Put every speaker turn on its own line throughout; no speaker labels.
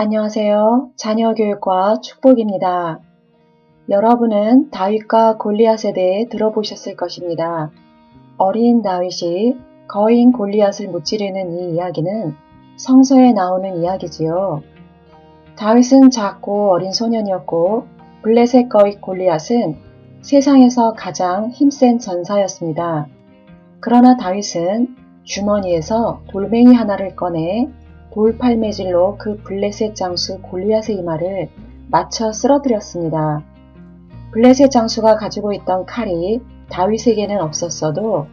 안녕하세요. 자녀교육과 축복입니다. 여러분은 다윗과 골리앗에 대해 들어보셨을 것입니다. 어린 다윗이 거인 골리앗을 무찌르는 이 이야기는 성서에 나오는 이야기지요. 다윗은 작고 어린 소년이었고 블레셋 거인 골리앗은 세상에서 가장 힘센 전사였습니다. 그러나 다윗은 주머니에서 돌멩이 하나를 꺼내 돌팔매질로 그 블레셋 장수 골리앗의 이마를 맞춰 쓰러뜨렸습니다. 블레셋 장수가 가지고 있던 칼이 다윗에게는 없었어도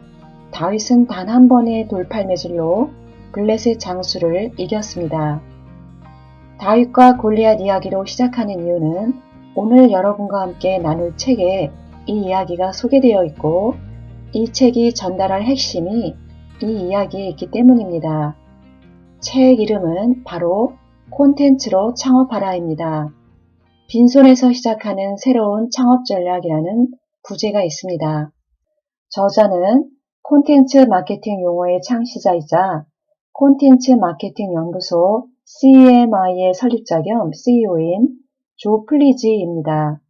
다윗은 단 한 번의 돌팔매질로 블레셋 장수를 이겼습니다. 다윗과 골리앗 이야기로 시작하는 이유는 오늘 여러분과 함께 나눌 책에 이 이야기가 소개되어 있고 이 책이 전달할 핵심이 이 이야기에 있기 때문입니다. 책 이름은 바로 콘텐츠로 창업하라입니다. 빈손에서 시작하는 새로운 창업 전략이라는 부제가 있습니다. 저자는 콘텐츠 마케팅 용어의 창시자이자 콘텐츠 마케팅 연구소 CMI의 설립자 겸 CEO인 조 플리지입니다.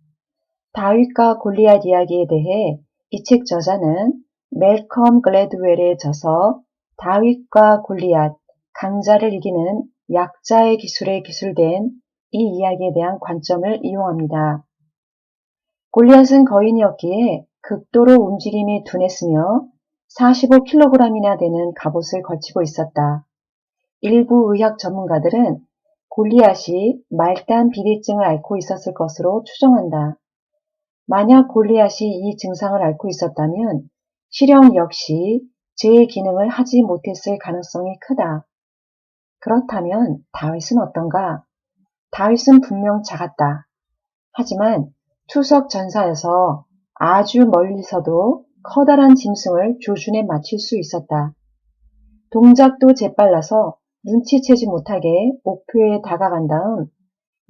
다윗과 골리앗 이야기에 대해 이 책 저자는 멜컴 글래드웰에 져서 다윗과 골리앗, 강자를 이기는 약자의 기술에 기술된 이 이야기에 대한 관점을 이용합니다. 골리앗은 거인이었기에 극도로 움직임이 둔했으며 45kg이나 되는 갑옷을 걸치고 있었다. 일부 의학 전문가들은 골리앗이 말단 비대증을 앓고 있었을 것으로 추정한다. 만약 골리앗이 이 증상을 앓고 있었다면 시령 역시 제 기능을 하지 못했을 가능성이 크다. 그렇다면 다윗은 어떤가? 다윗은 분명 작았다. 하지만 투석 전사여서 아주 멀리서도 커다란 짐승을 조준에 맞출 수 있었다. 동작도 재빨라서 눈치채지 못하게 목표에 다가간 다음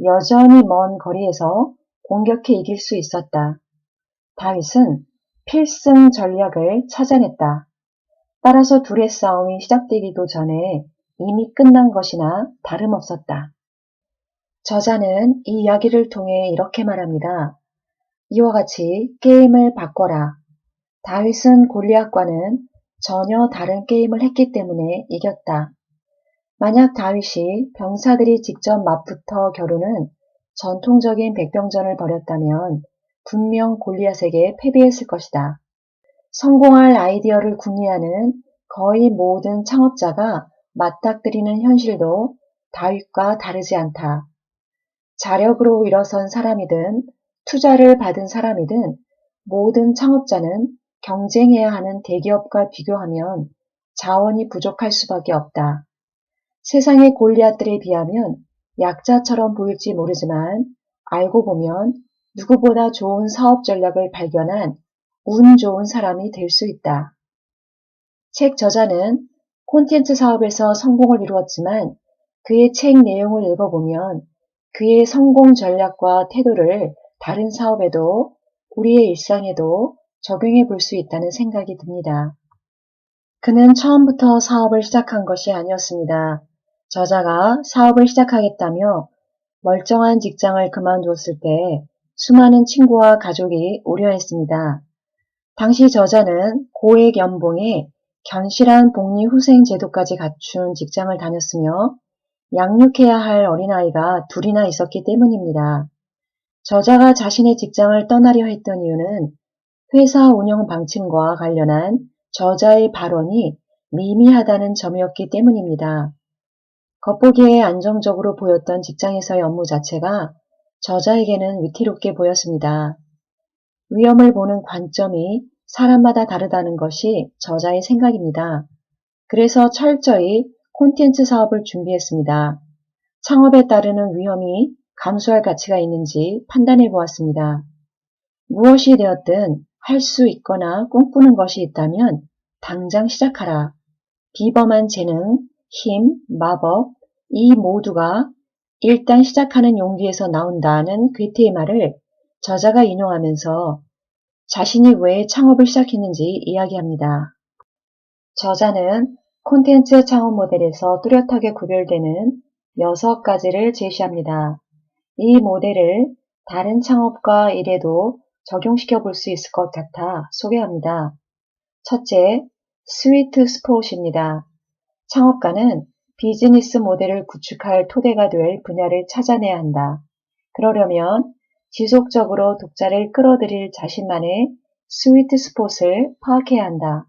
여전히 먼 거리에서 공격해 이길 수 있었다. 다윗은 필승 전략을 찾아냈다. 따라서 둘의 싸움이 시작되기도 전에 이미 끝난 것이나 다름없었다. 저자는 이 이야기를 통해 이렇게 말합니다. 이와 같이 게임을 바꿔라. 다윗은 골리앗과는 전혀 다른 게임을 했기 때문에 이겼다. 만약 다윗이 병사들이 직접 맞붙어 겨루는 전통적인 백병전을 벌였다면 분명 골리앗에게 패배했을 것이다. 성공할 아이디어를 궁리하는 거의 모든 창업자가 맞닥뜨리는 현실도 다윗과 다르지 않다. 자력으로 일어선 사람이든 투자를 받은 사람이든 모든 창업자는 경쟁해야 하는 대기업과 비교하면 자원이 부족할 수밖에 없다. 세상의 골리앗들에 비하면 약자처럼 보일지 모르지만 알고 보면 누구보다 좋은 사업 전략을 발견한 운 좋은 사람이 될 수 있다. 책 저자는 콘텐츠 사업에서 성공을 이루었지만 그의 책 내용을 읽어보면 그의 성공 전략과 태도를 다른 사업에도 우리의 일상에도 적용해 볼 수 있다는 생각이 듭니다. 그는 처음부터 사업을 시작한 것이 아니었습니다. 저자가 사업을 시작하겠다며 멀쩡한 직장을 그만두었을 때 수많은 친구와 가족이 우려했습니다. 당시 저자는 고액 연봉에 견실한 복리후생 제도까지 갖춘 직장을 다녔으며 양육해야 할 어린아이가 둘이나 있었기 때문입니다. 저자가 자신의 직장을 떠나려 했던 이유는 회사 운영 방침과 관련한 저자의 발언이 미미하다는 점이었기 때문입니다. 겉보기에 안정적으로 보였던 직장에서의 업무 자체가 저자에게는 위태롭게 보였습니다. 위험을 보는 관점이 사람마다 다르다는 것이 저자의 생각입니다. 그래서 철저히 콘텐츠 사업을 준비했습니다. 창업에 따르는 위험이 감수할 가치가 있는지 판단해 보았습니다. 무엇이 되었든 할 수 있거나 꿈꾸는 것이 있다면 당장 시작하라. 비범한 재능, 힘, 마법, 이 모두가 일단 시작하는 용기에서 나온다는 괴테의 말을 저자가 인용하면서 자신이 왜 창업을 시작했는지 이야기합니다. 저자는 콘텐츠 창업 모델에서 뚜렷하게 구별되는 6가지를 제시합니다. 이 모델을 다른 창업과 일에도 적용시켜 볼 수 있을 것 같아 소개합니다. 첫째, 스위트 스포트입니다. 창업가는 비즈니스 모델을 구축할 토대가 될 분야를 찾아내야 한다. 그러려면 지속적으로 독자를 끌어들일 자신만의 스위트 스폿을 파악해야 한다.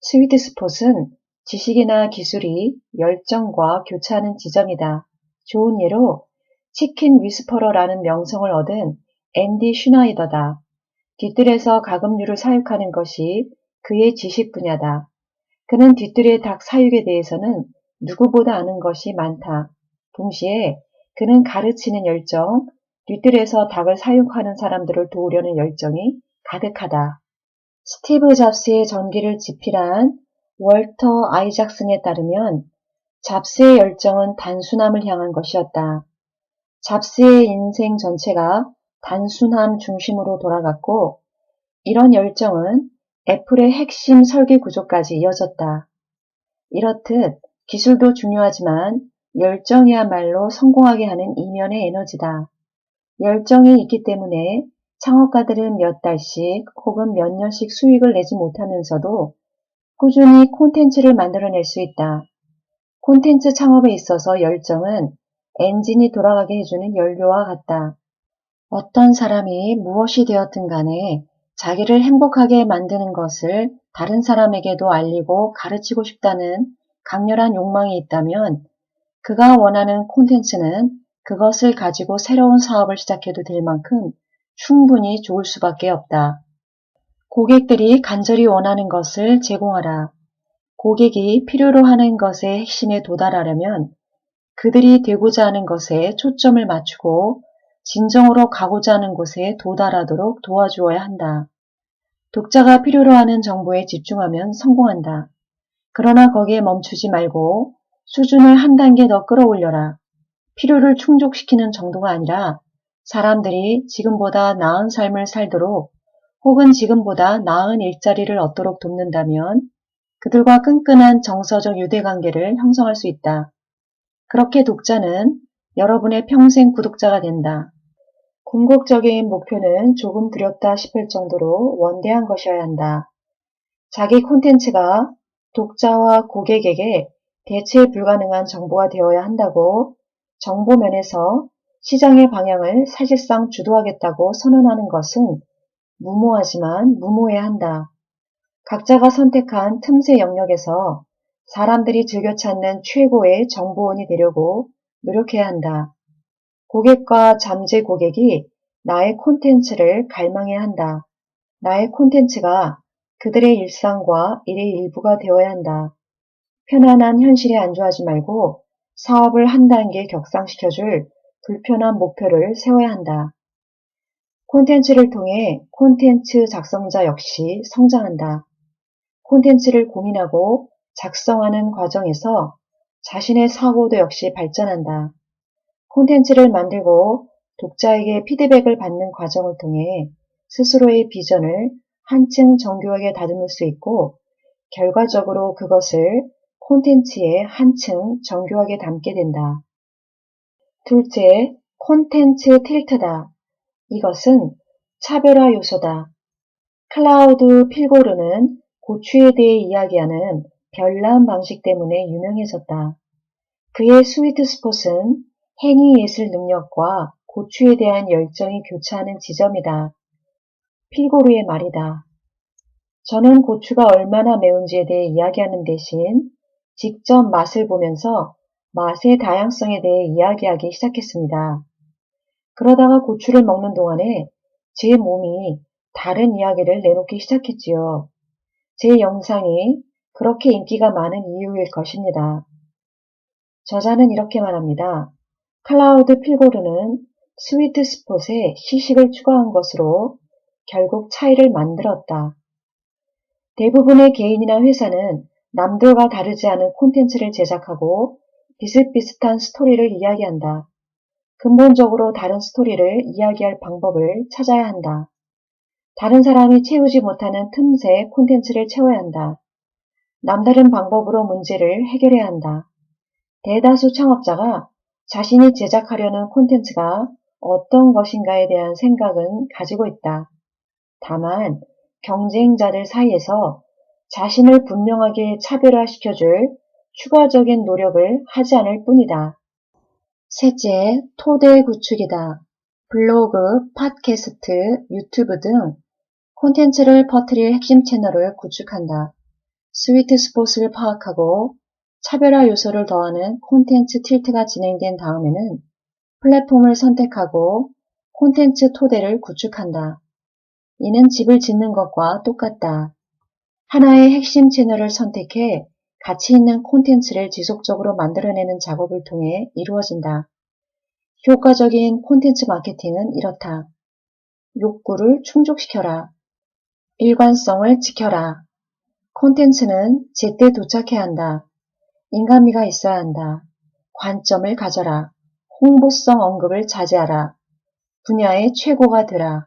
스위트 스폿은 지식이나 기술이 열정과 교차하는 지점이다. 좋은 예로 치킨 위스퍼러라는 명성을 얻은 앤디 슈나이더다. 뒤뜰에서 가금류를 사육하는 것이 그의 지식 분야다. 그는 뒤뜰의 닭 사육에 대해서는 누구보다 아는 것이 많다. 동시에 그는 가르치는 열정, 뒤뜰에서 닭을 사육하는 사람들을 도우려는 열정이 가득하다. 스티브 잡스의 전기를 집필한 월터 아이작슨에 따르면 잡스의 열정은 단순함을 향한 것이었다. 잡스의 인생 전체가 단순함 중심으로 돌아갔고 이런 열정은 애플의 핵심 설계 구조까지 이어졌다. 이렇듯 기술도 중요하지만 열정이야말로 성공하게 하는 이면의 에너지다. 열정이 있기 때문에 창업가들은 몇 달씩 혹은 몇 년씩 수익을 내지 못하면서도 꾸준히 콘텐츠를 만들어낼 수 있다. 콘텐츠 창업에 있어서 열정은 엔진이 돌아가게 해주는 연료와 같다. 어떤 사람이 무엇이 되었든 간에 자기를 행복하게 만드는 것을 다른 사람에게도 알리고 가르치고 싶다는 강렬한 욕망이 있다면 그가 원하는 콘텐츠는 그것을 가지고 새로운 사업을 시작해도 될 만큼 충분히 좋을 수밖에 없다. 고객들이 간절히 원하는 것을 제공하라. 고객이 필요로 하는 것의 핵심에 도달하려면 그들이 되고자 하는 것에 초점을 맞추고 진정으로 가고자 하는 곳에 도달하도록 도와주어야 한다. 독자가 필요로 하는 정보에 집중하면 성공한다. 그러나 거기에 멈추지 말고 수준을 한 단계 더 끌어올려라. 필요를 충족시키는 정도가 아니라 사람들이 지금보다 나은 삶을 살도록 혹은 지금보다 나은 일자리를 얻도록 돕는다면 그들과 끈끈한 정서적 유대관계를 형성할 수 있다. 그렇게 독자는 여러분의 평생 구독자가 된다. 궁극적인 목표는 조금 두렵다 싶을 정도로 원대한 것이어야 한다. 자기 콘텐츠가 독자와 고객에게 대체 불가능한 정보가 되어야 한다고 정보 면에서 시장의 방향을 사실상 주도하겠다고 선언하는 것은 무모하지만 무모해야 한다. 각자가 선택한 틈새 영역에서 사람들이 즐겨 찾는 최고의 정보원이 되려고 노력해야 한다. 고객과 잠재 고객이 나의 콘텐츠를 갈망해야 한다. 나의 콘텐츠가 그들의 일상과 일의 일부가 되어야 한다. 편안한 현실에 안주하지 말고 사업을 한 단계 격상시켜줄 불편한 목표를 세워야 한다. 콘텐츠를 통해 콘텐츠 작성자 역시 성장한다. 콘텐츠를 고민하고 작성하는 과정에서 자신의 사고도 역시 발전한다. 콘텐츠를 만들고 독자에게 피드백을 받는 과정을 통해 스스로의 비전을 한층 정교하게 다듬을 수 있고 결과적으로 그것을 콘텐츠에 한층 정교하게 담게 된다. 둘째, 콘텐츠 틸트다. 이것은 차별화 요소다. 클라우드 필고르는 고추에 대해 이야기하는 별난 방식 때문에 유명해졌다. 그의 스위트 스폿은 행위 예술 능력과 고추에 대한 열정이 교차하는 지점이다. 필고르의 말이다. 저는 고추가 얼마나 매운지에 대해 이야기하는 대신 직접 맛을 보면서 맛의 다양성에 대해 이야기하기 시작했습니다. 그러다가 고추를 먹는 동안에 제 몸이 다른 이야기를 내놓기 시작했지요. 제 영상이 그렇게 인기가 많은 이유일 것입니다. 저자는 이렇게 말합니다. 클라우드 필고르는 스위트 스폿에 시식을 추가한 것으로 결국 차이를 만들었다. 대부분의 개인이나 회사는 남들과 다르지 않은 콘텐츠를 제작하고 비슷비슷한 스토리를 이야기한다. 근본적으로 다른 스토리를 이야기할 방법을 찾아야 한다. 다른 사람이 채우지 못하는 틈새 콘텐츠를 채워야 한다. 남다른 방법으로 문제를 해결해야 한다. 대다수 창업자가 자신이 제작하려는 콘텐츠가 어떤 것인가에 대한 생각은 가지고 있다. 다만 경쟁자들 사이에서 자신을 분명하게 차별화시켜줄 추가적인 노력을 하지 않을 뿐이다. 셋째, 토대 구축이다. 블로그, 팟캐스트, 유튜브 등 콘텐츠를 퍼뜨릴 핵심 채널을 구축한다. 스위트 스포츠를 파악하고 차별화 요소를 더하는 콘텐츠 틸트가 진행된 다음에는 플랫폼을 선택하고 콘텐츠 토대를 구축한다. 이는 집을 짓는 것과 똑같다. 하나의 핵심 채널을 선택해 가치 있는 콘텐츠를 지속적으로 만들어내는 작업을 통해 이루어진다. 효과적인 콘텐츠 마케팅은 이렇다. 욕구를 충족시켜라. 일관성을 지켜라. 콘텐츠는 제때 도착해야 한다. 인간미가 있어야 한다. 관점을 가져라. 홍보성 언급을 자제하라. 분야의 최고가 되라.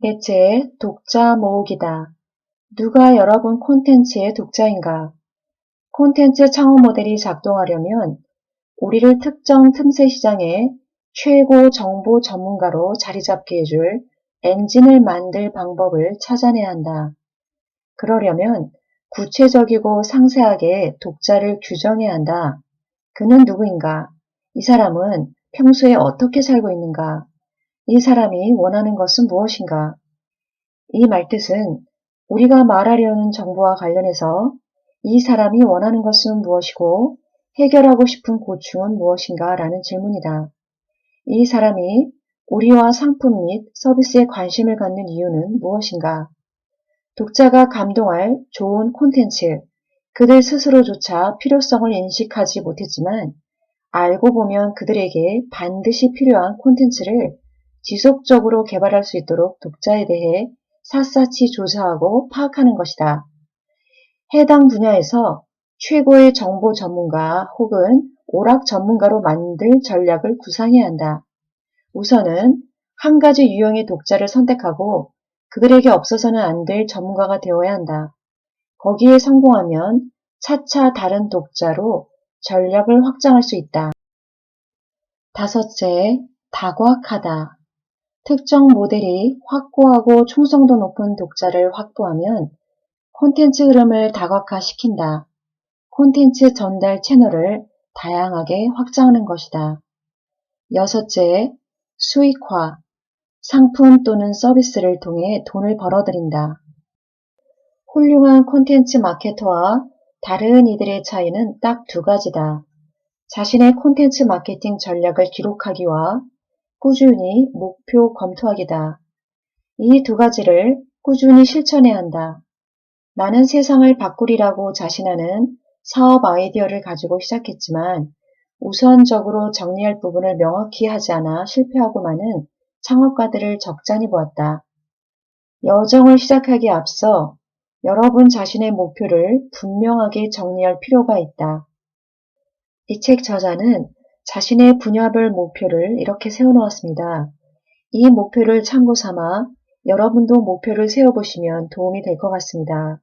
넷째, 독자 모으기다. 누가 여러분 콘텐츠의 독자인가? 콘텐츠 창업 모델이 작동하려면 우리를 특정 틈새 시장에 최고 정보 전문가로 자리 잡게 해줄 엔진을 만들 방법을 찾아내야 한다. 그러려면 구체적이고 상세하게 독자를 규정해야 한다. 그는 누구인가? 이 사람은 평소에 어떻게 살고 있는가? 이 사람이 원하는 것은 무엇인가? 이 말뜻은 우리가 말하려는 정보와 관련해서 이 사람이 원하는 것은 무엇이고 해결하고 싶은 고충은 무엇인가 라는 질문이다. 이 사람이 우리와 상품 및 서비스에 관심을 갖는 이유는 무엇인가? 독자가 감동할 좋은 콘텐츠, 그들 스스로조차 필요성을 인식하지 못했지만 알고 보면 그들에게 반드시 필요한 콘텐츠를 지속적으로 개발할 수 있도록 독자에 대해 샅샅이 조사하고 파악하는 것이다. 해당 분야에서 최고의 정보 전문가 혹은 오락 전문가로 만들 전략을 구상해야 한다. 우선은 한 가지 유형의 독자를 선택하고 그들에게 없어서는 안 될 전문가가 되어야 한다. 거기에 성공하면 차차 다른 독자로 전략을 확장할 수 있다. 다섯째, 다과하다. 특정 모델이 확고하고 충성도 높은 독자를 확보하면 콘텐츠 흐름을 다각화시킨다. 콘텐츠 전달 채널을 다양하게 확장하는 것이다. 여섯째, 수익화. 상품 또는 서비스를 통해 돈을 벌어들인다. 훌륭한 콘텐츠 마케터와 다른 이들의 차이는 딱 두 가지다. 자신의 콘텐츠 마케팅 전략을 기록하기와 꾸준히 목표 검토하기다. 이 두 가지를 꾸준히 실천해야 한다. 나는 세상을 바꾸리라고 자신하는 사업 아이디어를 가지고 시작했지만 우선적으로 정리할 부분을 명확히 하지 않아 실패하고 마는 창업가들을 적잖이 보았다. 여정을 시작하기에 앞서 여러분 자신의 목표를 분명하게 정리할 필요가 있다. 이 책 저자는 자신의 분야별 목표를 이렇게 세워놓았습니다. 이 목표를 참고 삼아 여러분도 목표를 세워보시면 도움이 될 것 같습니다.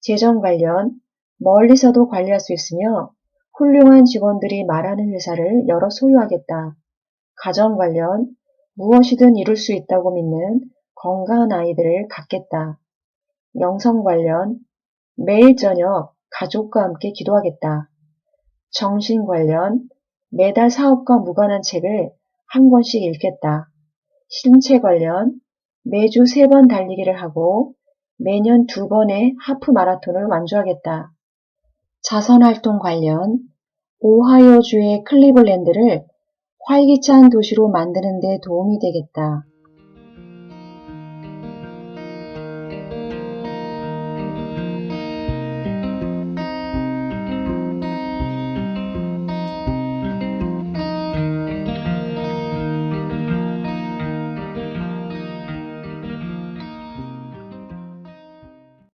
재정 관련 멀리서도 관리할 수 있으며 훌륭한 직원들이 말하는 회사를 여러 소유하겠다. 가정 관련 무엇이든 이룰 수 있다고 믿는 건강한 아이들을 갖겠다. 영성 관련 매일 저녁 가족과 함께 기도하겠다. 정신 관련 매달 사업과 무관한 책을 한 권씩 읽겠다. 신체 관련 매주 세 번 달리기를 하고 매년 두 번의 하프 마라톤을 완주하겠다. 자선 활동 관련 오하이오주의 클리블랜드를 활기찬 도시로 만드는 데 도움이 되겠다.